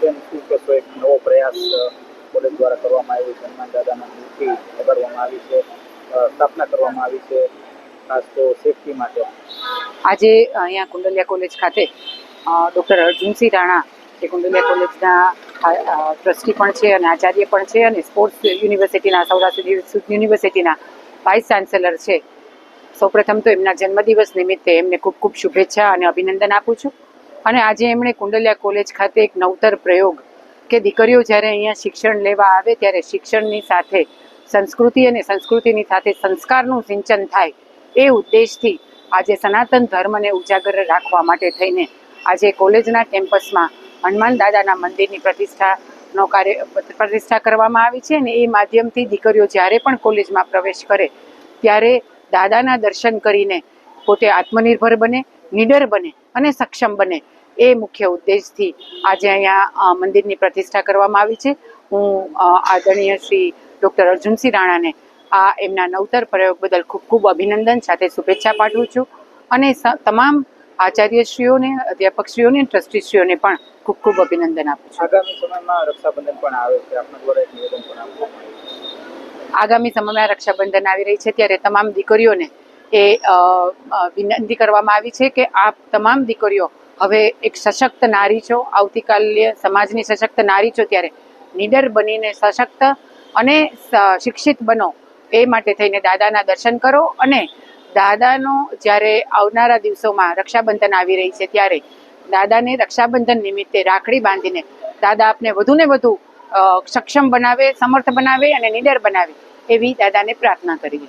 તેમ શું કહેશો, એક નવો પ્રયાસ કોલેજ દ્વારા કરવામાં આવ્યો છે, હનુમાન દાદાના મૂર્તિ લગાડવામાં આવી છે સ્થાપના કરવામાં આવી છે, ખાસ તો સેફટી માટે. આજે અહીંયા કુંડલિયા કોલેજ ખાતે ડૉક્ટર અર્જુનસિંહ રાણા, જે કુંડલિયા કોલેજના ટ્રસ્ટી પણ છે અને આચાર્ય પણ છે અને સ્પોર્ટ્સ યુનિવર્સિટીના, સૌરાષ્ટ્ર યુનિ- યુનિવર્સિટીના વાઇસ ચાન્સેલર છે. સૌપ્રથમ તો એમના જન્મદિવસ નિમિત્તે એમને ખૂબ ખૂબ શુભેચ્છા અને અભિનંદન આપું છું. અને આજે એમણે કુંડલિયા કોલેજ ખાતે એક નવતર પ્રયોગ કે દીકરીઓ જ્યારે અહીંયા શિક્ષણ લેવા આવે ત્યારે શિક્ષણની સાથે સંસ્કૃતિ અને સંસ્કૃતિની સાથે સંસ્કારનું સિંચન થાય એ ઉદ્દેશથી આજે સનાતન ધર્મને ઉજાગર રાખવા માટે થઈને આજે કોલેજના કેમ્પસમાં હનુમાન દાદાના મંદિરની પ્રતિષ્ઠાનો કાર્ય પ્રતિષ્ઠા કરવામાં આવી છે અને એ માધ્યમથી દીકરીઓ જ્યારે પણ કોલેજમાં પ્રવેશ કરે ત્યારે દાદાના દર્શન કરીને પોતે આત્મનિર્ભર બને નિડર બને અને સક્ષમ બને એ મુખ્ય ઉદ્દેશથી આજે અહીંયા મંદિરની પ્રતિષ્ઠા કરવામાં આવી છે. હું આદરણીય શ્રી ડૉક્ટર અર્જુનસિંહ રાણાને આ એમના નવતર પ્રયોગ બદલ ખૂબ ખૂબ અભિનંદન સાથે શુભેચ્છા પાઠવું છું. અને તમામ આચાર્યશ્રીઓને અધ્યાપકશ્રીઓને ટ્રસ્ટીશ્રીઓને પણ ખૂબ ખૂબ અભિનંદન આપું છું. આગામી સમયમાં રક્ષાબંધન પણ આવે છે. આપના દ્વારા એક નિવેદન પણ છે. આગામી સમયમાં રક્ષાબંધન આવી રહી છે ત્યારે તમામ દીકરીઓને એ વિનંતી કરવામાં આવી છે કે આપ તમામ દીકરીઓ હવે એક સશક્ત નારી છો, આવતીકાલે સમાજની સશક્ત નારી છો ત્યારે નિડર બનીને સશક્ત અને શિક્ષિત બનો એ માટે થઈને દાદાના દર્શન કરો અને દાદાનો જ્યારે આવનારા દિવસોમાં રક્ષાબંધન આવી રહી છે ત્યારે દાદાને રક્ષાબંધન નિમિત્તે રાખડી બાંધીને દાદા આપને વધુને વધુ સક્ષમ બનાવે, સમર્થ બનાવે અને નિડર બનાવે એવી દાદાને પ્રાર્થના કરીએ.